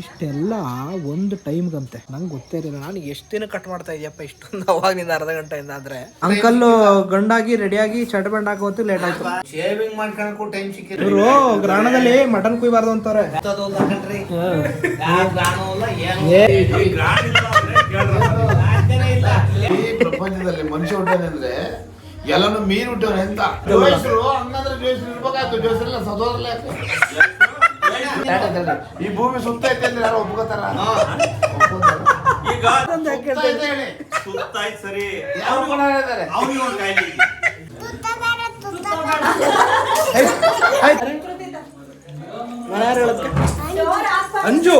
ಇಷ್ಟೆಲ್ಲ ಒಂದು ಟೈಮ್ಗಂತೆ. ನಂಗೆ ಗೊತ್ತೇ ಇರಲಿಲ್ಲ. ನಾನು ಎಷ್ಟು ದಿನ ಕಟ್ ಮಾಡ್ತಾ ಇದೆಯಪ್ಪ ಇಷ್ಟೊಂದು ಅವಾಗಿಂದ ಅರ್ಧ ಗಂಟೆಯಿಂದ ಆದ್ರೆ. ಅಂಕಲ್ ಗಂಡಾಗಿ ರೆಡಿಯಾಗಿ ಚಟ್ ಬಂಡ್ ಹಾಕೋತಿ ಲೇಟ್ ಆಯ್ತು. ಶೇವಿಂಗ್ ಮಾಡ್ಕೊಳಕ್ಕೂ ಟೈಮ್ ಸಿಕ್ಕಿದ್ರು ಇವರು ಗ್ರಾಣದಲ್ಲಿ ಮಟನ್ ಕುಯ್ಬಾರ್ದು ಅಂತಾರೆ. ಪ್ರಪಂಚದಲ್ಲಿ ಮನುಷ್ಯ ಹುಟ್ಟಾನೆ ಅಂದ್ರೆ ಎಲ್ಲಾನು ಮೀನ್ ಹುಟ್ಟವನೆ ಅಂತ ಜೋಯಿಸ್ರು ಹಂಗಂದ್ರೆ ಜೋಯಿಸ್ರು ಇರ್ಬೇಕಾಯ್ತು. ಜೋಯಿಸ್ರಲ್ಲ ಸದೋದ್ರಲ್ಲ ಈ ಭೂಮಿ ಸುತ್ತ ಐತೆ ಅಂದ್ರೆ ಯಾರೋ ಒಪ್ಕೋತಾರ ಒಪ್ಕೋತಾರ? ಸುತ್ತ ಐತೆ ಹೇಳಿ. ಸುತ್ತಾಯ್ತು ಸರಿ ಯಾವ ಗುಣ ಹೇಳಿದ್ದಾರೆ? ಅವನಿಗೆ ಒಂದು ಕಾಯಿಲೆ ಇದೆ. Anju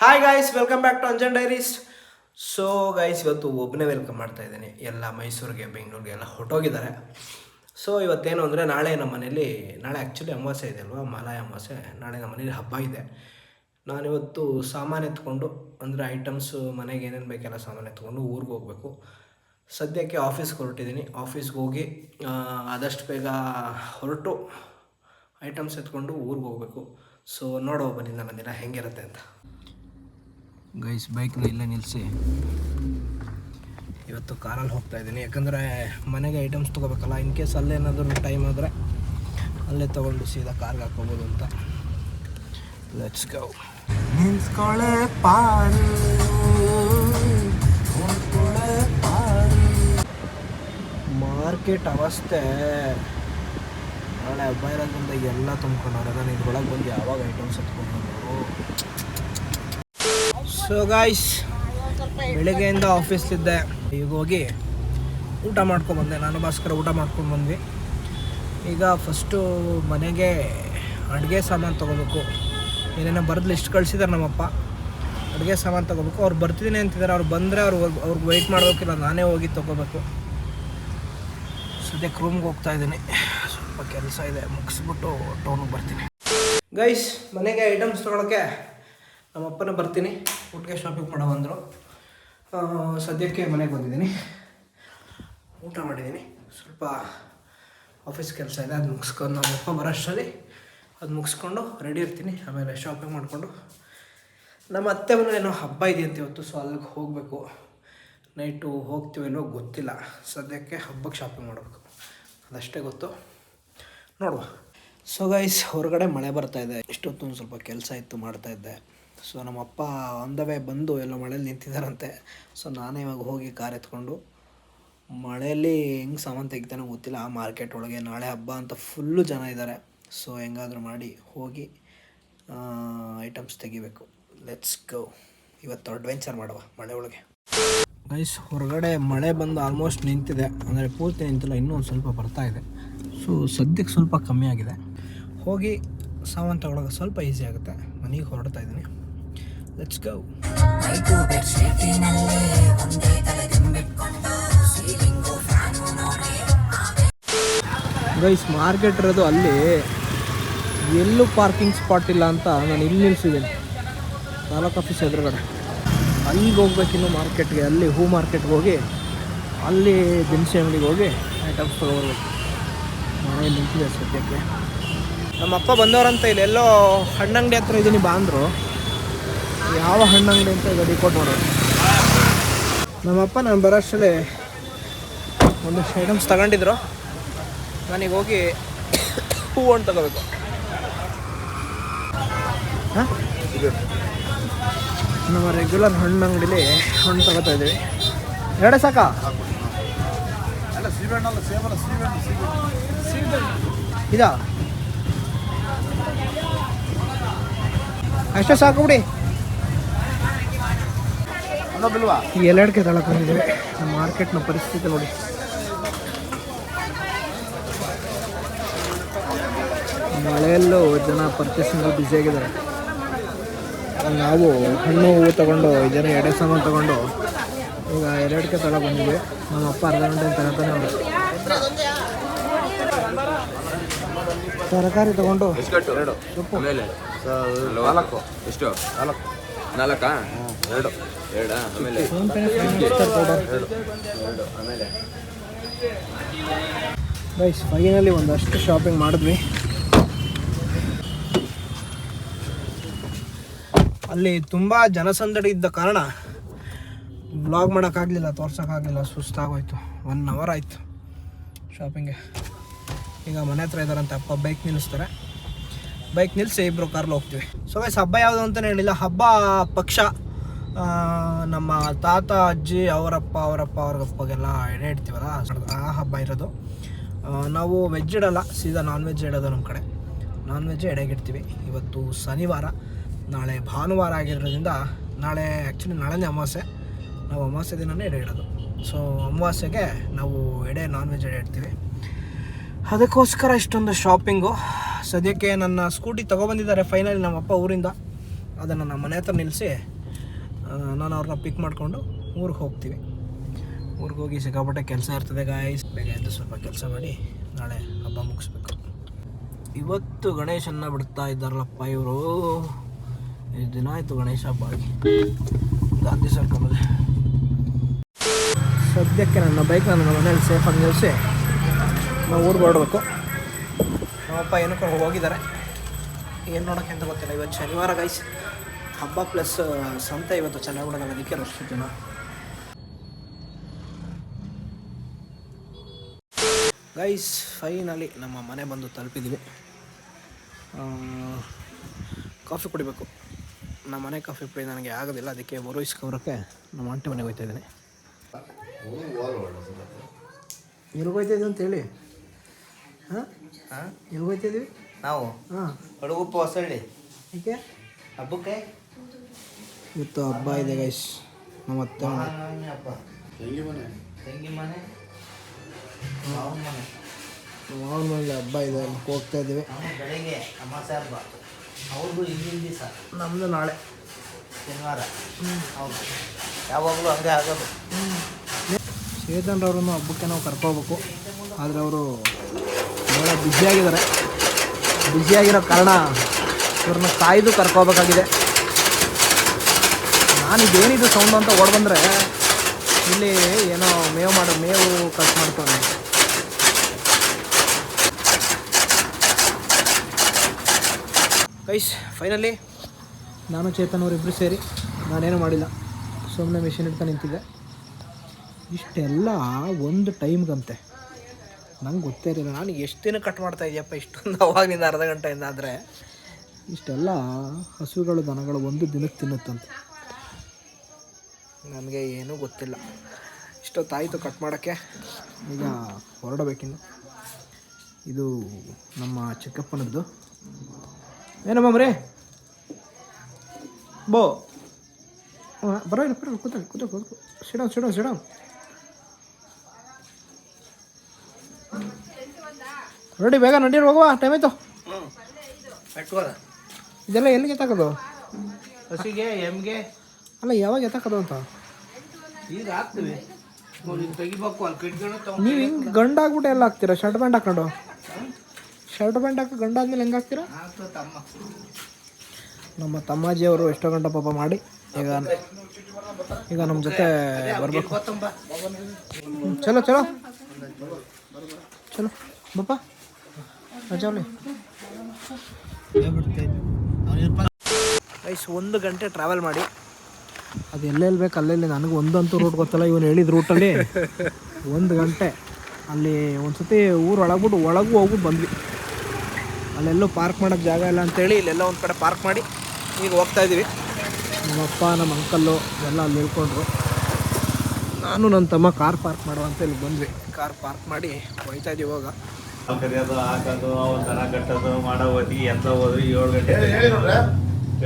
hi guys welcome back to Anjan diaries so guys ಇವತ್ತು ಒಬ್ಬನೇ ವೆಲ್ಕಮ್ ಮಾಡ್ತಾ ಇದ್ದೀನಿ ಎಲ್ಲ ಮೈಸೂರಿಗೆ ಬೆಂಗಳೂರಿಗೆ ಎಲ್ಲ ಹೊಟ್ಟೋಗಿದ್ದಾರೆ ಸೊ ಇವತ್ತೇನು ಅಂದರೆ ನಾಳೆ ನಮ್ಮ ಮನೇಲಿ ನಾಳೆ ಆ್ಯಕ್ಚುಲಿ ಅಮಾವಾಸ್ಯೆ ಇದೆ ಅಲ್ವಾ? ಮಾಲಾಯ ಅಮಾವಾಸ್ಯೆ. ನಾಳೆ ನಮ್ಮ ಮನೇಲಿ ಹಬ್ಬ ಇದೆ. ನಾನಿವತ್ತು ಸಾಮಾನು ಎತ್ಕೊಂಡು, ಅಂದರೆ ಐಟಮ್ಸು ಮನೆಗೆ ಏನೇನು ಬೇಕೆಲ್ಲ ಸಾಮಾನು ಎತ್ಕೊಂಡು ಊರಿಗೆ ಹೋಗಬೇಕು. ಸದ್ಯಕ್ಕೆ ಆಫೀಸ್ಗೆ ಹೊರಟಿದ್ದೀನಿ ಆಫೀಸ್ಗೆ ಹೋಗಿ ಆದಷ್ಟು ಬೇಗ ಹೊರಟು ಐಟಮ್ಸ್ ಎತ್ಕೊಂಡು ಊರಿಗೆ ಹೋಗಬೇಕು. ಸೊ ನೋಡೋ ಬನ್ನಿ ನನ್ನ ದಿನ ಹೆಂಗಿರುತ್ತೆ ಅಂತ. ಗೈಸ್ ಬೈಕ್ನ ಇಲ್ಲೇ ನಿಲ್ಲಿಸಿ ಇವತ್ತು ಕಾರಲ್ಲಿ ಹೋಗ್ತಾ ಇದ್ದೀನಿ. ಯಾಕಂದರೆ ಮನೆಗೆ ಐಟಮ್ಸ್ ತೊಗೋಬೇಕಲ್ಲ ಇನ್ ಕೇಸ್ ಅಲ್ಲೇನಾದರೂ ಟೈಮ್ ಆದರೆ ಅಲ್ಲೇ ತೊಗೊಂಡು ಸೀದಾ ಕಾರ್ಗೆ ಹಾಕೋಬೋದು ಅಂತ. ಲೆಟ್ಸ್ ಗೋ ನಿಂತ್ಕೊಳ್ಳೆ ಪಾರು. ಮಾರ್ಕೆಟ್ ಅವಸ್ಥೆ. ನಾಳೆ ಹಬ್ಬ ಇರೋದ್ರಿಂದ ಎಲ್ಲ ತುಂಬ್ಕೊಂಡವ್ರೆ. ನಾನು ಇದ್ರೊಳಗೆ ಬಂದು ಯಾವಾಗ ಐಟಮ್ಸ್ ಎತ್ಕೊಂಡು ಸೊ ಗಾಯ್ಸ್ ಬೆಳಿಗ್ಗೆಯಿಂದ ಆಫೀಸ್ಲಿದ್ದೆ. ಈಗ ಹೋಗಿ ಊಟ ಮಾಡ್ಕೊಂಡು ಬಂದೆ. ನಾನು ಭಾಸ್ಕರ ಊಟ ಮಾಡ್ಕೊಂಡು ಬಂದ್ವಿ. ಈಗ ಫಸ್ಟು ಮನೆಗೆ ಅಡುಗೆ ಸಾಮಾನು ತೊಗೋಬೇಕು. ಏನೇನೋ ಬರೆದು ಲಿಸ್ಟ್ ಕಳಿಸಿದಾರೆ ನಮ್ಮಪ್ಪ. ಅಡುಗೆ ಸಾಮಾನು ತೊಗೋಬೇಕು. ಅವ್ರು ಬರ್ತಿದ್ದೀನಿ ಅಂತಿದ್ದಾರೆ ಅವ್ರು ಬಂದರೆ ಅವ್ರು ಅವ್ರಿಗೆ ವೆಯ್ಟ್ ಮಾಡಬೇಕಿಲ್ಲ. ನಾನೇ ಹೋಗಿ ತೊಗೋಬೇಕು. ಸದ್ಯಕ್ಕೆ ರೂಮ್ಗೆ ಹೋಗ್ತಾ ಇದ್ದೀನಿ. ಸ್ವಲ್ಪ ಕೆಲಸ ಇದೆ. ಮುಗಿಸ್ಬಿಟ್ಟು ಟೌನಿಗೆ ಬರ್ತೀನಿ. ಗೈಸ್ ಮನೆಗೆ ಐಟಮ್ಸ್ ತೊಗೊಳಕ್ಕೆ ನಮ್ಮಪ್ಪನೇ ಬರ್ತೀನಿ. ಊಟಕ್ಕೆ ಶಾಪಿಂಗ್ ಮಾಡೋ ಬಂದರು. ಸದ್ಯಕ್ಕೆ ಮನೆಗೆ ಬಂದಿದ್ದೀನಿ. ಊಟ ಮಾಡಿದ್ದೀನಿ. ಸ್ವಲ್ಪ ಆಫೀಸ್ ಕೆಲಸ ಇದೆ, ಅದು ಮುಗಿಸ್ಕೊಂಡು ನಾವು ಅಪ್ಪ ಬರೋಷ್ಟರಲ್ಲಿ ಅದು ಮುಗಿಸ್ಕೊಂಡು ರೆಡಿ ಇರ್ತೀನಿ. ಆಮೇಲೆ ಶಾಪಿಂಗ್ ಮಾಡಿಕೊಂಡು. ನಮ್ಮ ಅತ್ತೆ ಮನೆ ಏನೋ ಹಬ್ಬ ಅಂತ ಇವತ್ತು ಸೊ ಅಲ್ಲಿಗೆ ಹೋಗಬೇಕು. ನೈಟು ಹೋಗ್ತೀವೇನೋ ಗೊತ್ತಿಲ್ಲ. ಸದ್ಯಕ್ಕೆ ಹಬ್ಬಕ್ಕೆ ಶಾಪಿಂಗ್ ಮಾಡಬೇಕು. ಅದಷ್ಟೇ ಗೊತ್ತು. ನೋಡುವ. ಸೊ ಗೈಸ್ ಹೊರಗಡೆ ಮಳೆ ಬರ್ತಾ ಇದೆ. ಇಷ್ಟೊತ್ತು ಒಂದು ಸ್ವಲ್ಪ ಕೆಲಸ ಇತ್ತು, ಮಾಡ್ತಾ ಇದ್ದೆ. ಸೊ ನಮ್ಮಪ್ಪ ಆನ್ ದ ವೇ ಬಂದು ಎಲ್ಲ ಮಳೇಲಿ ನಿಂತಿದ್ದಾರಂತೆ ಸೊ ನಾನೇ ಇವಾಗ ಹೋಗಿ ಕಾರ್ ಎತ್ಕೊಂಡು ಮಳೆಯಲ್ಲಿ ಹೆಂಗೆ ಸಾಮಾನು ತೆಗಿತಾನೆ ಗೊತ್ತಿಲ್ಲ. ಆ ಮಾರ್ಕೆಟ್ ಒಳಗೆ ನಾಳೆ ಹಬ್ಬ ಅಂತ ಫುಲ್ಲು ಜನ ಇದ್ದಾರೆ ಸೊ ಹೆಂಗಾದರೂ ಮಾಡಿ ಹೋಗಿ ಐಟಮ್ಸ್ ತೆಗಿಬೇಕು. ಲೆಟ್ಸ್ ಗೋ ಇವತ್ತು ಅಡ್ವೆಂಚರ್ ಮಾಡುವ ಮಳೆ ಒಳಗೆ. ಗೈಸ್ ಹೊರಗಡೆ ಮಳೆ ಬಂದು ಆಲ್ಮೋಸ್ಟ್ ನಿಂತಿದೆ. ಅಂದರೆ ಪೂರ್ತಿ ನಿಂತಿಲ್ಲ, ಇನ್ನೂ ಒಂದು ಸ್ವಲ್ಪ ಬರ್ತಾ ಇದೆ. ಸೊ ಸದ್ಯಕ್ಕೆ ಸ್ವಲ್ಪ ಕಮ್ಮಿ ಆಗಿದೆ. ಹೋಗಿ ಸಾಮಾನು ತಗೊಳಕ್ಕೆ ಸ್ವಲ್ಪ ಈಸಿ ಆಗುತ್ತೆ. ಮನೆಗೆ ಹೊರಡ್ತಾ ಇದ್ದೀನಿ. ಲೆಟ್ಸ್ ಗೋ ಗೈಸ್, ಮಾರ್ಕೆಟ್ ಇರೋದು ಅಲ್ಲಿ ಎಲ್ಲೂ ಪಾರ್ಕಿಂಗ್ ಸ್ಪಾಟ್ ಇಲ್ಲ ಅಂತ ನಾನು ಇಲ್ಲಿ ನಿಲ್ಸಿದ್ದೀನಿ. ತಾಲೂಕು ಆಫೀಸ್ ಎದುರುಗಡೆ. ಅಲ್ಲಿಗೆ ಹೋಗ್ಬೇಕಿನ್ನು ಮಾರ್ಕೆಟ್ಗೆ, ಅಲ್ಲಿ ಹೂ ಮಾರ್ಕೆಟ್ಗೆ ಹೋಗಿ, ಅಲ್ಲಿ ದಿನಸಿ ಅಂಗಡಿಗೆ ಹೋಗಿ ಐಟಮ್ಸ್ ತೊಗೊಬರ್ಬೇಕು. ಮನೆಯಲ್ಲಿ ನಿಂತಿದೆ ಸದ್ಯಕ್ಕೆ. ನಮ್ಮ ಅಪ್ಪ ಬಂದವರಂತ ಇಲ್ಲಿ ಎಲ್ಲೋ ಹಣ್ಣಂಗಡಿ ಹತ್ರ ಇದ್ದೀನಿ ಬಾ ಅಂದರು ಯಾವ ಹಣ್ಣಂಗಡಿ ಅಂತ ಗಡಿ ಕೊಟ್ಟು ನೋಡೋದು ನಮ್ಮಪ್ಪ ನಾನು ಬರೋಷ್ಟರಲ್ಲಿ ಒಂದಷ್ಟು ಐಟಮ್ಸ್ ತಗೊಂಡಿದ್ರು. ನನಗೆ ಹೋಗಿ ಹೂ ಹಣ್ಣು ತಗೋಬೇಕು. ಹಾಂ? ನಮ್ಮ ರೆಗ್ಯುಲರ್ ಹಣ್ಣು ಅಂಗಡಿಲಿ ಹಣ್ಣು ತಗೋತಾ ಇದ್ದೀವಿ. ಎರಡೇ ಸಾಕಾ? ಇದಾ? ಅಷ್ಟೇ ಸಾಕು ಬಿಡಿ. ಈ ಎಲ್ಲೆಡ್ಕೆ ತಗೊಳ್ಕೊಂಡಿದ್ದೀವಿ ನಮ್ಮ ಮಾರ್ಕೆಟ್ನ ಪರಿಸ್ಥಿತಿ ನೋಡಿ. ಮಳೆಯಲ್ಲೂ ಜನ ಪರ್ಚೇಸಿಂಗ್ ಬ್ಯುಸಿಯಾಗಿದ್ದಾರೆ ನಾವು ಹಣ್ಣು ಹೂವು ತಗೊಂಡು ಜನ ಎಡೆ ಸಾಮಾನು ತಗೊಂಡು ಈಗ ಎರಡಕ್ಕೆ ತಳ ಬಂದಿದ್ವಿ ನಮ್ಮ ಅಪ್ಪ ಅರ್ಧ ಗಂಟೆ ತಗೋತಾನೆ ಅವರು. ತರಕಾರಿ ತಗೊಂಡು. ಎಷ್ಟು ನಾಲ್ಕು? ಎರಡು. ಆಮೇಲೆ ಗೈಸ್ ಫೈನಲಿ ಒಂದಷ್ಟು ಶಾಪಿಂಗ್ ಮಾಡಿದ್ವಿ. ಅಲ್ಲಿ ತುಂಬ ಜನಸಂದಡಿ ಇದ್ದ ಕಾರಣ ಬ್ಲಾಗ್ ಮಾಡೋಕ್ಕಾಗಲಿಲ್ಲ, ತೋರ್ಸೋಕ್ಕಾಗಲಿಲ್ಲ, ಸುಸ್ತಾಗೋಯ್ತು. ಒನ್ ಅವರ್ ಆಯಿತು ಶಾಪಿಂಗ್ಗೆ ಈಗ ಮನೆ ಹತ್ರ ಇದ್ದಾರಂತೆ ಅಪ್ಪ ಬೈಕ್ ನಿಲ್ಲಿಸ್ತಾರೆ. ಬೈಕ್ ನಿಲ್ಲಿಸಿ ಇಬ್ಬರು ಕಾರ್ಲು ಹೋಗ್ತೀವಿ. ಸೊ ಗೈಸ್ ಹಬ್ಬ ಯಾವುದು ಅಂತಲೇ ಹೇಳಿಲ್ಲ. ಹಬ್ಬ ಪಕ್ಷ. ನಮ್ಮ ತಾತ, ಅಜ್ಜಿ, ಅವರಪ್ಪ ಅವರಪ್ಪ ಅವ್ರಿಗಪ್ಪಗೆಲ್ಲ ಎಡೆ ಇಡ್ತೀವಲ್ಲ? ಆ ಹಬ್ಬ ಇರೋದು. ನಾವು ವೆಜ್ ಇಡಲ್ಲ. ಸೀದಾ ನಾನ್ ವೆಜ್ ಇಡೋದು ನಮ್ಮ ಕಡೆ. ನಾನ್ ವೆಜ್ ಎಡೆಗಿಡ್ತೀವಿ ಇವತ್ತು ಶನಿವಾರ. ನಾಳೆ ಭಾನುವಾರ ಆಗಿರೋದ್ರಿಂದ ನಾಳೆ ಆ್ಯಕ್ಚುಲಿ ನಾಳೆನೇ ಅಮಾವಾಸ್ಯೆ. ನಾವು ಅಮಾವಾಸ್ಯೆ ದಿನವೇ ಎಡೆ ಇಡೋದು. ಸೊ ಅಮಾವಾಸ್ಯೆಗೆ ನಾವು ಎಡೆ ನಾನ್ ವೆಜ್ ಎಡೆ ಇಡ್ತೀವಿ. ಅದಕ್ಕೋಸ್ಕರ ಇಷ್ಟೊಂದು ಶಾಪಿಂಗು ಸದ್ಯಕ್ಕೆ ನನ್ನ ಸ್ಕೂಟಿ ತೊಗೊಬಂದಿದ್ದಾರೆ ಫೈನಲಿ ನಮ್ಮಪ್ಪ ಊರಿಂದ. ಅದನ್ನು ನಮ್ಮ ಮನೆ ಹತ್ರ ನಿಲ್ಲಿಸಿ ನಾನು ಅವ್ರನ್ನ ಪಿಕ್ ಮಾಡಿಕೊಂಡು ಊರಿಗೆ ಹೋಗ್ತೀವಿ. ಊರಿಗೆ ಹೋಗಿ ಸಿಕ್ಕಾಪಟ್ಟೆ ಕೆಲಸ ಇರ್ತದೆ ಗಾಯ್ಸ್ ಬೇಗ ಎದ್ದು ಸ್ವಲ್ಪ ಕೆಲಸ ಮಾಡಿ ನಾಳೆ ಹಬ್ಬ ಮುಗಿಸ್ಬೇಕು. ಇವತ್ತು ಗಣೇಶನ್ನ ಬಿಡ್ತಾ ಇದ್ದಾರಲ್ಲಪ್ಪ ಇವರು. ದಿನ ಆಯಿತು ಗಣೇಶ ಹಬ್ಬ ಆಗಿ. ಗಾಂಧಿ ಸರ್ಕಲಲ್ಲಿ ಸದ್ಯಕ್ಕೆ ನನ್ನ ಬೈಕ್ ನನ್ನ ಮನೇಲಿ ಸೇಫಾಗಿ ನಿಲ್ಲಿಸಿ ನಾವು ಊರು ಹೊರಡಬೇಕು. ನಮ್ಮಪ್ಪ ಏನಕ್ಕೆ ಹೋಗಿದ್ದಾರೆ. ಏನು ನೋಡೋಕ್ಕೆ ಅಂತ ಗೊತ್ತಿಲ್ಲ. ಇವತ್ತು ಶನಿವಾರ ಗೈಸ್ ಹಬ್ಬ ಪ್ಲಸ್ ಸಂತೆ ಇವತ್ತು ಚೆನ್ನಾಗಿ ಬಿಡೋಣ ಅದಕ್ಕೆ ರಷ್ಟು ಜನ ಗೈಸ್ ಫೈನಲಿ ನಮ್ಮ ಮನೆ ಬಂದು ತಲುಪಿದ್ದೀವಿ ಕಾಫಿ ಕುಡಿಬೇಕು. ನಮ್ಮ ಮನೆ ಕಾಫಿ ಪುಡಿ ನನಗೆ ಆಗೋದಿಲ್ಲ. ಅದಕ್ಕೆ ಬರೋ ಇಸ್ಕೊಬರೋಕ್ಕೆ ನಮ್ಮ ಆಂಟಿ ಮನೆಗೆ ಹೋಗ್ತಾ ಇದ್ದೀನಿ. ಎಲ್ಲಿಗೆ ಹೋಗ್ತಾ ಇದ್ದೀನಿ ಅಂತ ಹೇಳಿ? ಹಾಂ? ಹಾಂ? ಹೋಗ್ತಾ ಇದ್ದೀವಿ ನಾವು? ಹಾಂ. ಹುಡುಗಪ್ಪ ಹೊಸಳ್ಳಿ. ಏಕೆ ಹಬ್ಬಕ್ಕೆ? ಇವತ್ತು ಹಬ್ಬ ಇದೆ ಗೈಸ್ ನಮ್ಮ ಅತ್ತೆ ಮನೆ. ಹಬ್ಬ. ಹೆಂಗೆ ಮನೆ. ತಂಗಿ ಮನೆ. ಮಾವನ ಮನೆ. ಮಾವನ ಮನೇಲಿ ಹಬ್ಬ ಇದೆ ಅಲ್ಲಿ ಹೋಗ್ತಾ ಇದ್ದೀವಿ. ಬೆಳಗ್ಗೆ ಬೆಳಿಗ್ಗೆ ಅಮಾಸೆ ಹಬ್ಬ. ಅವ್ರದ್ದು ಹಿಂದಿನ ದಿವಸ. ನಮ್ಮದು ನಾಳೆ. ಶನಿವಾರ. ಹೌದು. ಯಾವಾಗಲೂ ಹಂಗೆ ಆಗೋದು. ಚೇತನ್ ಅವ್ರನ್ನು ಹಬ್ಬಕ್ಕೆ ನಾವು ಕರ್ಕೋಬೇಕು ಆದರೆ ಅವರು ಭಾಳ ಬ್ಯುಸಿಯಾಗಿದ್ದಾರೆ. ಬ್ಯುಸಿಯಾಗಿರೋ ಕಾರಣ ಇವ್ರನ್ನ ಕಾಯ್ದು ಕರ್ಕೋಬೇಕಾಗಿದೆ ನಾನು ಇದೇನಿದು ಸೌಂಡು ಅಂತ ಓಡ್ ಬಂದರೆ ಇಲ್ಲಿ ಏನೋ ಮೇವು ಮಾಡೋ, ಮೇವು ಕಟ್ ಮಾಡ್ತಾನೆ ಕೈಸ್ ಫೈನಲಿ ನಾನು ಚೇತನ್ ಅವರಿಬ್ಬರು ಸೇರಿ ನಾನೇನು ಮಾಡಿಲ್ಲ ಸುಮ್ಮನೆ ಮಿಷಿನ್ ಇಟ್ಕೊಂಡು ನಿಂತಿದ್ದೆ. ಇಷ್ಟೆಲ್ಲ ಒಂದು ಟೈಮ್ಗಂತೆ ನಂಗೆ ಗೊತ್ತೇ ಇರಲಿಲ್ಲ. ನಾನು ಎಷ್ಟು ದಿನ ಕಟ್ ಮಾಡ್ತಾ ಇದೆಯಪ್ಪ ಇಷ್ಟೊಂದು ಅವಾಗಿಂದ ಅರ್ಧ ಗಂಟೆಯಿಂದ ಆದರೆ. ಇಷ್ಟೆಲ್ಲ ಹಸುಗಳು ದನಗಳು ಒಂದು ದಿನಕ್ಕೆ ತಿನ್ನುತ್ತಂತೆ. ನನಗೆ ಏನೂ ಗೊತ್ತಿಲ್ಲ. ಇಷ್ಟೊತ್ತಾಯಿತು ಕಟ್ ಮಾಡೋಕ್ಕೆ. ಈಗ ಹೊರಡಬೇಕಿನ್ನು. ಇದು ನಮ್ಮ ಚಿಕ್ಕಪ್ಪನದ್ದು. ಏನಮ್ಮ ಮರೇ. ಬೋ. ಹಾಂ ಬರೋ ಇಲ್ಲ ಬರೋ ಕೂತ ಕೂತ ಕೂತ ಸಿಡೋ ಸಿಡೋ ಸಿಡಮ್ ರೆಡಿ ಬೇಗ ನಡೀರಿ ಹೋಗುವ ಟೈಮ್ ಆಯ್ತು. ಇದೆಲ್ಲ ಎಲ್ಲಿಗೆ ಎತ್ತಾಕೋದು? ಹಸಿಗೆ ಎಮ್ಗೆ. ಅಲ್ಲ ಯಾವಾಗ ಎತ್ತಾಕೋದು ಅಂತ? ಈಗ ಹಾಕ್ತೀವಿ. ತೆಗಿಬೇಕು ಅಲ್ಲಿ ಕಟ್ಕೊಂಡು ನೀವು ಹಿಂಗೆ ಗಂಡಾಗ್ಬಿಟ್ಟು ಎಲ್ಲ ಹಾಕ್ತೀರಾ? ಶರ್ಟ್ ಪ್ಯಾಂಟ್ ಹಾಕೊಂಡು? ಶರ್ಟ್ ಪ್ಯಾಂಟ್ ಹಾಕಿ ಗಂಡಾದ್ಮೇಲೆ ಹೆಂಗೆ ಹಾಕ್ತೀರಾ? ಹಾಕ್ತು ತಮ್ಮ. ನಮ್ಮ ತಮ್ಮಾಜಿ ಅವರು ಎಷ್ಟೋ ಗಂಟೆ ಪಾಪ ಮಾಡಿ ಈಗ ಈಗ ನಮ್ಮ ಜೊತೆ ಬರಬೇಕು. ಚಲೋ ಚಲೋ. ಚಲೋ. ಬಪ್ಪ ಐಸ್ ಒಂದು ಗಂಟೆ ಟ್ರಾವೆಲ್ ಮಾಡಿ. ಅದು ಎಲ್ಲೆಲ್ಲಿ ಬೇಕು ಅಲ್ಲೆಲ್ಲಿ, ನನಗೆ ಒಂದಂತೂ ರೂಟ್ ಗೊತ್ತಲ್ಲ, ಇವನು ಹೇಳಿದ ರೂಟಲ್ಲಿ ಒಂದು ಗಂಟೆ. ಅಲ್ಲಿ ಒಂದು ಸತಿ ಊರು ಒಳಗ್ಬಿಟ್ಟು, ಒಳಗೂ ಹೋಗ್ಬಿಟ್ಟು ಬಂದ್ವಿ. ಅಲ್ಲೆಲ್ಲೂ ಪಾರ್ಕ್ ಮಾಡೋಕ್ಕೆ ಜಾಗ ಇಲ್ಲ ಅಂತೇಳಿ, ಇಲ್ಲೆಲ್ಲ ಒಂದು ಕಡೆ ಪಾರ್ಕ್ ಮಾಡಿ ಈಗ ಹೋಗ್ತಾ ಇದ್ದೀವಿ ನಮ್ಮಪ್ಪ, ನಮ್ಮ ಅಂಕಲ್ಲು ಎಲ್ಲ ಅಲ್ಲಿ ನಿಲ್ಕೊಂಡ್ರು ನಾನು ನನ್ನ ತಮ್ಮ ಕಾರ್ ಪಾರ್ಕ್ ಮಾಡುವಂತ ಇಲ್ಲಿ ಬಂದ್ವಿ. ಕಾರ್ ಪಾರ್ಕ್ ಮಾಡಿ ಹೋಯ್ತಾ ಇದ್ದೀವಿ ಇವಾಗ. ಕರಿಯೋದು ಹಾಕೋದು ಅವ್ರ ದನ ಕಟ್ಟೋದು ಮಾಡೋ ಹೊತ್ತಿಗೆ ಎಲ್ಲ ಹೋದ್ರು ಏಳು ಗಂಟೆ ಹೇಳಿ ನೋಡ್ರೆ.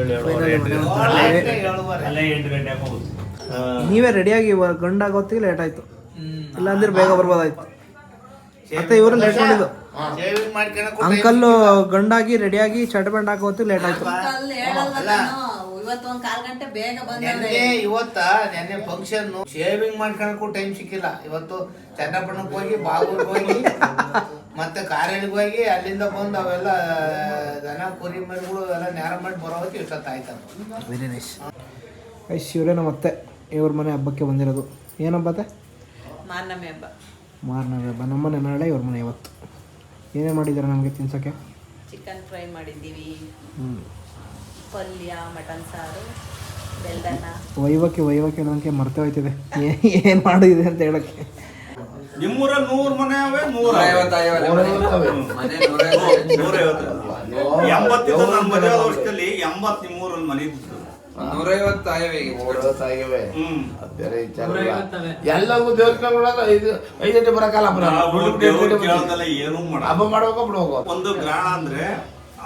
ಏಳು ಏಳುವರೆ ಎಂಟು ಗಂಟೆ. ಅಲ್ಲೇ ಎಂಟು ಗಂಟೆ ಹೋಗುದು. ನೀವೇ ರೆಡಿಯಾಗಿ ಗಂಡಾಗೋತ್ತಿಗೆ ಲೇಟ್ ಆಯ್ತು. ಇಲ್ಲಾಂದ್ರೆ ಬೇಗ ಬರ್ಬೋದಾಯ್ತು. ಮತ್ತೆ ಇವರು ಲೇಟ್ ಮಾಡಿದ್ದು. ಅಂಕಲ್ ಗಂಡಾಗಿ ರೆಡಿಯಾಗಿ ಚಟ್ ಪ್ಯಾಂಟ್ ಹಾಕೋತ್ತಿಗೆ ಲೇಟ್ ಆಯ್ತು. ಇವತ್ತು ಒಂದ್ ಕಾಲ್ ಗಂಟೆ ಬೇಗ ಬಂದೆ ಇವತ್ತ ನೆನ್ನೆ ಫಂಕ್ಷನ್ ಶೇವಿಂಗ್ ಮಾಡ್ಕೊಳಕ್ಕೂ ಟೈಮ್ ಸಿಕ್ಕಿಲ್ಲ. ಇವತ್ತು ಚನ್ನಪಟ್ಟಣಕ್ಕೆ ಹೋಗಿ ಬಾಗೂರ್ಗೆ ಹೋಗಿ ಮತ್ತೆ ಕಾರೇಳಿಗೆ ಹೋಗಿ ಅಲ್ಲಿಂದ ಬಂದು ಅವೆಲ್ಲ ದನ ಕುರಿ ಮರಿಗಳು ಎಲ್ಲ ನೇರ ಮಾಡಿ ಬರೋ ಆಯ್ತದ. ವೆರಿ ನೈಸ್ ಐಸ್ ಇವರೇ ನಮ್ಮ ಅತ್ತೆ ಇವ್ರ ಮನೆ ಹಬ್ಬಕ್ಕೆ ಬಂದಿರೋದು. ಏನಬ್ಬತ್ತೆ ಮಾನಮೆ ಹಬ್ಬ. ಮಾರನೇ ಹಬ್ಬ. ನಮ್ಮನೆ ನಾಳೆ ಇವ್ರ ಮನೆ ಇವತ್ತು. ಏನೇ ಮಾಡಿದ್ದಾರೆ ನಮಗೆ ತಿನ್ಸೋಕ್ಕೆ ಚಿಕನ್ ಫ್ರೈ ಮಾಡಿದ್ದೀವಿ. ಹ್ಞೂ ಪಲ್ಯ ಮಟನ್ ಸಾರು ಬೆಲ್ಲನ ವೈವಕ್ಕೆ ವೈವಕ್ಕೆ ನನಗೆ ಮರ್ತೆ ಹೋಯ್ತಿದೆ. ಏನು ಮಾಡಿದೆ ಅಂತ ಹೇಳಕ್ಕೆ. ನಿಮ್ಮೂರ ನೂರ್ ಮನೆ ಅವೆ ನೂರ ಎಂಬತ್ತಿದ್ದು ನನ್ನ ಮದುವೆ ವರ್ಷದಲ್ಲಿ ಎಂಬತ್ ನಿಮ್ಮೂರಲ್ಲಿ ಮನೆ ಇದ್ದು ಬರಕಲ್ಲ ಕೇಳೋದೆಲ್ಲ ಏನೂ ಮಾಡ ಹಬ್ಬ ಮಾಡ್ಬೇಕು ಬಿಡ್ಬೇಕು ಒಂದು ಗ್ರಹಣ ಅಂದ್ರೆ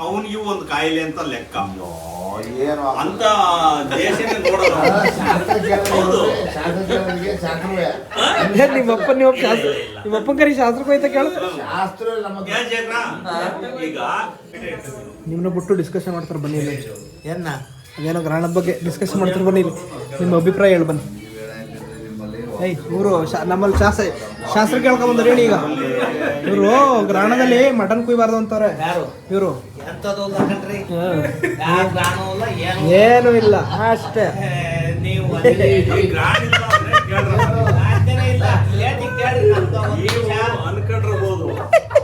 ಅವನಿಗೆ ಒಂದು ಕಾಯಿಲೆ ಅಂತ ಲೆಕ್ಕ. ಏನು ಅಂತ ದೇಶನೇ ನೋಡೋದು. ಶಾಸ್ತ್ರ ಕೇಳಿದ್ರೆ ಶಾಸ್ತ್ರ ಕೇಳೋರಿಗೆ ಶಾಸ್ತ್ರವೇ ನಿಮ್ಮ ಅಪ್ಪ ನಿಮ್ಮ ಶಾಸ್ತ್ರ ನಿಮ್ಮ ಅಪ್ಪನ ಕರಿ ಶಾಸ್ತ್ರಕ್ಕೆ ಹೋಯ್ತಾ ಕೇಳು. ಶಾಸ್ತ್ರ ಏನ್? ಈಗ ನಿಮ್ಮನ್ನ ಬಿಟ್ಟು ಡಿಸ್ಕಷನ್ ಮಾಡ್ತಾರೆ ಬನ್ನಿ ಇಲ್ಲಿ. ಏನ? ಅದೇನೋ ಗ್ರಹಣದ ಬಗ್ಗೆ ಡಿಸ್ಕಷನ್ ಮಾಡ್ತಾರೆ ಬನ್ನಿ ಇಲ್ಲಿ. ನಿಮ್ಮ ಅಭಿಪ್ರಾಯ ಹೇಳಿ ಬನ್ನಿ. ಏಯ್ ಇವರು ನಮ್ಮಲ್ಲಿ ಶಾಸ್ತ್ರ ಶಾಸ್ತ್ರ ಕೇಳ್ಕೊಂಬಂದ್ರೆ ಹೇಳಿ ಈಗ. ಇವರು ಗ್ರಾಣದಲ್ಲಿ ಮಟನ್ ಕುಯ್ಬಾರ್ದು ಅಂತಾರೆ. ಯಾರು? ಇವರು. ಏನು ಏನು ಇಲ್ಲ ಅಷ್ಟೇ. ಅವ್ರಿಗೆ. ಅನ್ಕೊಂಡಿರ್ಬೋದು.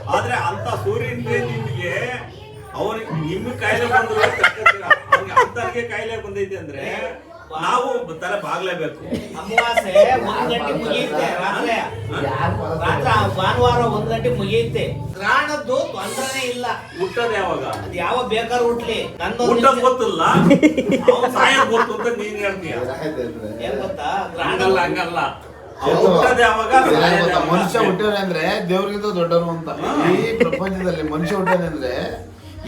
ಆದ್ರೆ ಅಂತ ಸೂರ್ಯನ ನಿಮ್ಗೆ ಕಾಯಿಲೆ ಬಂದ್ರು ಅಂತರ್ಗೆ ಕಾಯಿಲೆ ಬಂದೈತೆ ಅಂದ್ರೆ ನಾವು ತಲೆ ಬಾಗ್ಲೇಬೇಕು. ಅಮಾವಾಸ್ಯೆ ಒಂದ್ ಗಂಟೆ ಮುಗಿಯುತ್ತೆ ರಾತ್ರಿ. ರಾತ್ರಿ ಭಾನುವಾರ ಒಂದ್ ಗಂಟೆ ಮುಗಿಯುತ್ತೆ. ಪ್ರಾಣದ್ದು ತೊಂದರೆನೇ ಇಲ್ಲ. ಹುಟ್ಟದ ಯಾವಾಗ? ಅದ್ ಯಾವ ಬೇಕಾದ್ರೂ ಹುಟ್ಲಿ. ಹುಟ್ಟ ಹುಟ್ಟದ್ ಗೊತ್ತಿಲ್ಲ? ಅವ್ನ್ ಸಾಯೋದ್ ಗೊತ್ತು ಅಂತ ನೀನ್ ಹೇಳ್ತೀಯ. ಏನ್ ಗೊತ್ತಾ? ಗ್ರಾಣ ಹಂಗಲ್ಲ ಹಂಗಲ್ಲ. ಅವ್ನ್ ಹುಟ್ಟದ್ ಯಾವಾಗ? ಸಾಯೋದ್ ಯಾವಾಗ? ಮನುಷ್ಯ ಹುಟ್ಟಿದ್ರೆ ಅಂದ್ರೆ ದೇವ್ರಿಗಿಂತ ದೊಡ್ಡವರು ಅಂತ. ಈ ಪ್ರಪಂಚದಲ್ಲಿ ಮನುಷ್ಯ ಹುಟ್ಟಿದ್ರೆ ಅಂದ್ರೆ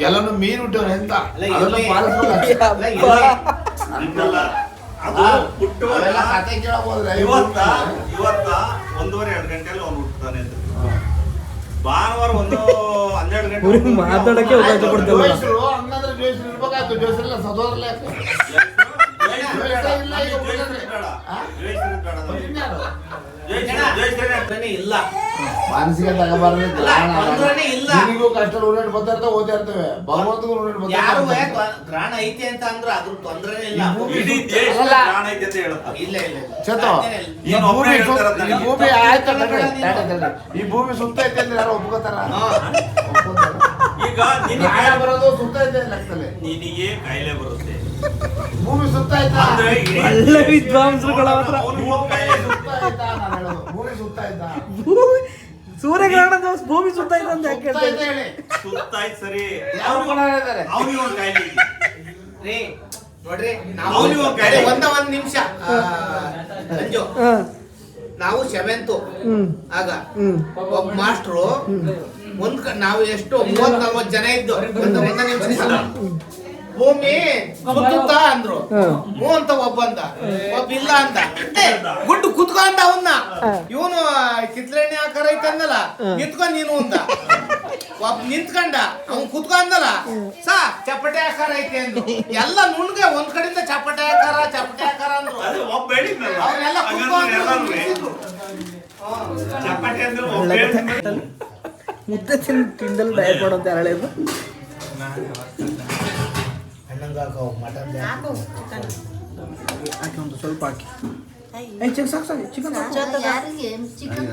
ಎಲ್ಲಾನು ಮೀನ್ ಹುಟ್ಟವ್ರೆ ಅಂತ. ಅದನ್ನ ಪಾಲಿಸ್ಬೇಕು ಅಲ್ಲ, ಇಲ್ಲಿ ಹಂಗಲ್ಲ. ಇವತ್ತ ಇವತ್ತ ಒಂದೂವರೆ ಎರಡು ಗಂಟೆಯಲ್ಲಿ ಅವ್ನು ಹುಟ್ಟುತ್ತಾನೆ ಅಂತ. ಭಾನುವಾರ ಒಂದು ಹನ್ನೆರಡು ಗಂಟೆ ಮಾತಾಡಕ್ಕೆ ಅವಕಾಶ ಕೊಡ್ತೇವೆ ಇಲ್ಲ. ಮಾನಸಿಕ ತಗೋಬಾರ್ದು ಗ್ರಹಣ ತೊಂದ್ರೆನೇ ಇಲ್ಲ. ನಿನಗೂ ಕಷ್ಟ ಉರುಳಾಡಿ ಬರ್ತಾ ಇರ್ತವೆ ಓದ್ತಾ ಇರ್ತವೆ ಭಗವಂತಗೂ ಯಾರು ಇರ್ತವೆ. ಗ್ರಹಣ ಐತೆ ಅಂತ ಅಂದ್ರೆ ಅದ್ರ ತೊಂದ್ರೆ ಇಲ್ಲ ಇಡೀ ದೇಶ ಅಲ್ಲ. ಪ್ರಾಣ ಐತೆ ಅಂತ ಹೇಳ್ತಾರೆ ಇಲ್ಲ ಇಲ್ಲ ಇಲ್ಲ. ಚೇತು, ಸಾಧ್ಯನೇ ಇಲ್ಲ. ಈ ನೀನು ಭೂಮಿ ಒಬ್ನೇ ಸುತ್ತ- ಈ ನನಗೆ. ಭೂಮಿ ಆಯ್ತು. ಈ ಭೂಮಿ ಸುತ್ತ ಐತೆ ಅಂದ್ರೆ ಯಾರು ಒಪ್ಕೋತಾರ ಒಪ್ಕೋತಾರ. ಈಗ ನಿನಗೆ ಗಾಯ ಬರೋದು ಸುತ್ತ ಐತೆ ಲೆಕ್ಕದಲ್ಲಿ ನಿನಗೆ ಕಾಯಿಲೆ ಬರುತ್ತೆ ಭೂಮಿ ಸುತ್ತ ಐತಾ ಅಂದ್ರೆ ಇಡೀ ಒಳ್ಳೆ ವಿದ್ವಾಂಸರುಗಳ ಹತ್ರ ಭೂಮಿ ಕಾಯಿಲೆ ಸುತ್ತ ಆಯ್ತಾ ನಾನು ಹೇಳೋದು ಭೂಮಿ ಸುತ್ತ ಆಯ್ತಾ ಸೂರ್ಯಗ್ರಹಣದ ದಿವಸ ಭೂಮಿ ಸುತ್ತ ಇದೆ ಅಂತ ಯಾಕೆ ಹೇಳ್ತಾ ಸುತ್ತಾಯ್ತು ಸರಿ. ಅವನಿಗೆ ಒಂದು ಕಾಯಿಲೆ ಇದೆ. ರೀ ನೋಡ್ರಿ ಅವ್ನಿಗೆ ಒಂದ್ ಕಾಯಿಲೆ. ಒಂದ ಒಂದ್ ನಿಮಿಷ. ಹಾ. ನಾವು ಸೆವೆಂತ್ ಹ್ಮ್. ಆಗ ಹ್ಮ್. ಒಬ್ಬ ಮಾಸ್ಟ್ರು ಒಂದ್ ಕ- ನಾವು ಎಷ್ಟು ಮೂವತ್ ನಲ್ವತ್ ಜನ ಇದ್ದು ಒಂದ್ ಒಂದ ನಿಮಿಷ ಭೂಮಿ ಸುತ್ತುತ್ತ ಅಂದ್ರು. ಹ್ಞೂ ಅಂತ ಒಬ್ಬ ಅಂದ. ಒಬ್ಬ ಇಲ್ಲ ಅಂತ ಏ, ಗುಡ್ಡು ಕುತ್ಕೊ ಅವನ್ನ ಇವನು ಕಿತ್ಲೆಣ್ಣೆ ಆಕಾರ ಐತಂದಲ್ಲ ನಿಂತ್ಕೊಂಡ್ ನೀನು ಅಂದ. ಒಬ್ಬ ನಿಂತ್ಕೊಂಡ ಅವ್ನ್ ಕುತ್ಕೊಂಡಲ್ಲ ಸಾ ಚಪ್ಪಟೆ ಆಕಾರ ಐತೆ ಅಂದ್ರು. ಎಲ್ಲ ನುಣ್ಗೆ ಒಂದ್ ಕಡೆಯಿಂದ ಚಪ್ಪಟೆ ಆಕಾರ ಚಪ್ಪಟೆ ಆಕಾರ ಅಂದ್ರು. ಅದು ಅವನ್ನೆಲ್ಲ ಕುತ್ಕೊ ಹಾಗಂದ್ರೆ ಅಂದ್ರು. ಮುದ್ದೆ ತಿನ್ ತಿಂದಲ್ಲಿ ಯಾರು ಮಾಡೋ ಹಾಕಿ ಒಂದು ಸ್ವಲ್ಪ ಹಾಕಿ. ಏ ಚಿಕ್ಕ ಸಾಕು ಸಾಕು ಚಿಕನ್ ಚಿಕನ್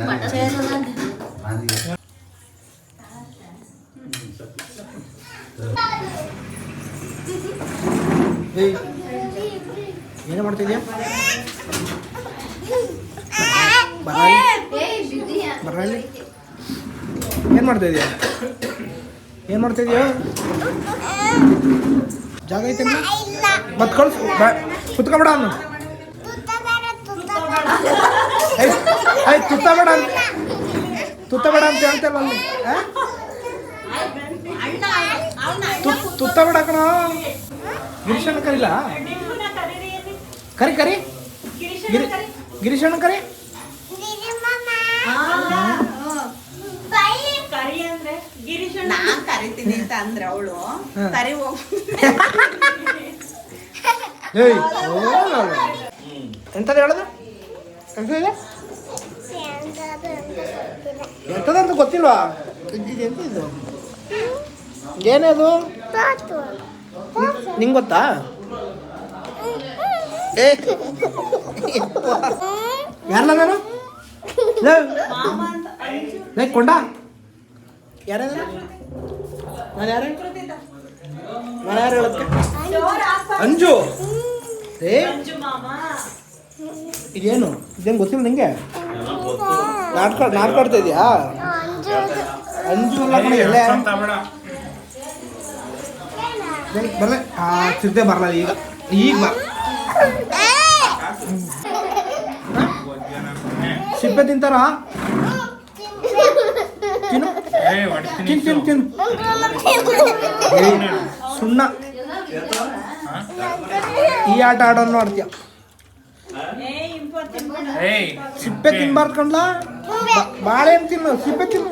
ಏನು ಮಾಡ್ತಿದ್ಯಾ? ಬರಲಿ. ಏನು ಮಾಡ್ತಾ ಇದೀಯ ಏನು ಮಾಡ್ತಾ ಇದೀಯ ಜಾಗ ಐತೆ ಮತ್ತೆ ಕಳ್ಸು. ಕುತ್ಕೊಬೇಡ ಅನ್ನು ಆಯ್ತು ತುತ್ತಬೇಡ ಅಂತ. ತುತ್ತಬೇಡ ಅಂತ ಹೇಳ್ತೇವಲ್ಲ ಅಲ್ಲಿ. ತುತ್ತಬೇಡ ಕಣ. ಗಿರೀಶಣ್ಣ ಕರಿಲ್ಲ ಕರಿ ಕರಿ. ಗಿರಿ ಗಿರೀಶಣ್ಣ ಕರಿ. ಕರಿತೀನಿ ಅಂತ ಅಂದ್ರೆ ಅವಳು. ಸರಿ ಹೋಗ್. ಎಂತದ ಹೇಳೋದು? ಎಂತದಿದೆ ಎಂತದಂತ ಗೊತ್ತಿಲ್ವಾ? ಇದು ಎಂತ ಇದು? ಏನದು ನಿಂಗೆ ಗೊತ್ತಾ? ಏ. ಯಾರಲ್ಲ ನಾನು? ಕೊಂಡ. ಯಾರ ನಾನು ಯಾರು ನಾನು ಯಾರು ಅಂಜು. ಏ? ಇದೇನು? ಇದೇನು ಗೊತ್ತಿಲ್ಲ ನಿಂಗೆ? ನಾಟಕ ನಾಟಕ ಆಡ್ತಾ ಇದೆಯಾ? ಅಂಜು ಎಲ್ಲ ಕಣೆ, ಎಲ್ಲೇ ಬರಲ್ಲ ಆ ಚಿರತೆ ಬರಲ್ಲ ಈಗ. ಈಗ ಬರ್ ಸಿಪ್ಪೆ ತಿಂತಾರ? ತಿನ್ ತಿನ್ ತಿನ್. ಸುಣ್ಣ. ಈ ಆಟ ಆಡೋನು ನೋಡ್ತೀಯ? ಸಿಪ್ಪೆ ತಿನ್ಬಾರ್ದು ಕಣ್ಲ? ಬಾಳೆಹಣ್ಣು ತಿನ್ನು? ಸಿಪ್ಪೆ ತಿನ್ನು.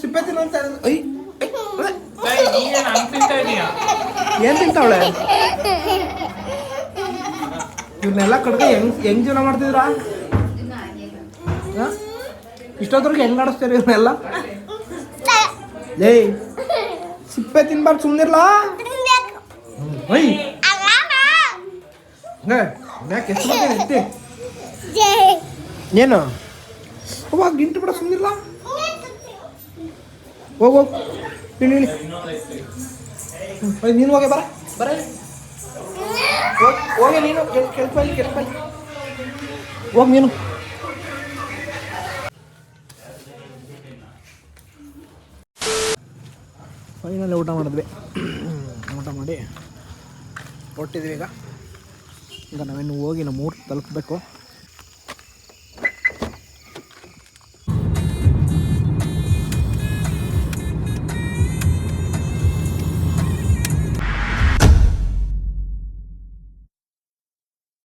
ಸಿಪ್ಪೆ ತಿನ್ನು ಅಂತ. ಐ. ಏನ್ ತಿಂತಾವಳೆ? ಇವ್ರನ್ನೆಲ್ಲ ಕಡ್ದು ಹೆಂಗ್ ಹೆಂಗ್ ಜೀವನ ಮಾಡ್ತಿದ್ರ? ಇಷ್ಟೊತ್ತರ್ಗೆ ಹೆಂಗ್ ಆಡಿಸ್ತೀರಿ ಇವ್ರನ್ನೆಲ್ಲ ಲೇ ಸಿಪ್ಪೆ ತಿನ್ಬಾರ್ದು ಸುಮ್ಮನಿರ್ಲಾ ಹಂಗೆ ಯಾಕೆ ಎಷ್ಟು ಎತ್ತಿ. ಏನು? ಅವಾಗ ಗಿಂಟು ಬಿಡ ಸುಮ್ಮನಿರ್ಲಾ ಹೋಗ್ ಹೋಗ್. ಇಳಿ ಇಳಿ ಹೋಯ್, ನೀನು ಹೋಗಿ ಬರ ಬರ ಹೋಗ್- ಹೋಗಿ ನೀನು ಕೆಲ್ಸ ಕೆಲ್ಸ ಹೋಗಿ ನೀನು. ಫೈನಲ್ ಊಟ ಮಾಡಿದ್ವಿ. ಊಟ ಮಾಡಿ ಹೊಟ್ಟಿದ್ವಿ ಈಗ. ಈಗ ನಾವಿನ್ನು ಹೋಗಿ ನಮ್ಮ ಊರು ತಲುಪಬೇಕು.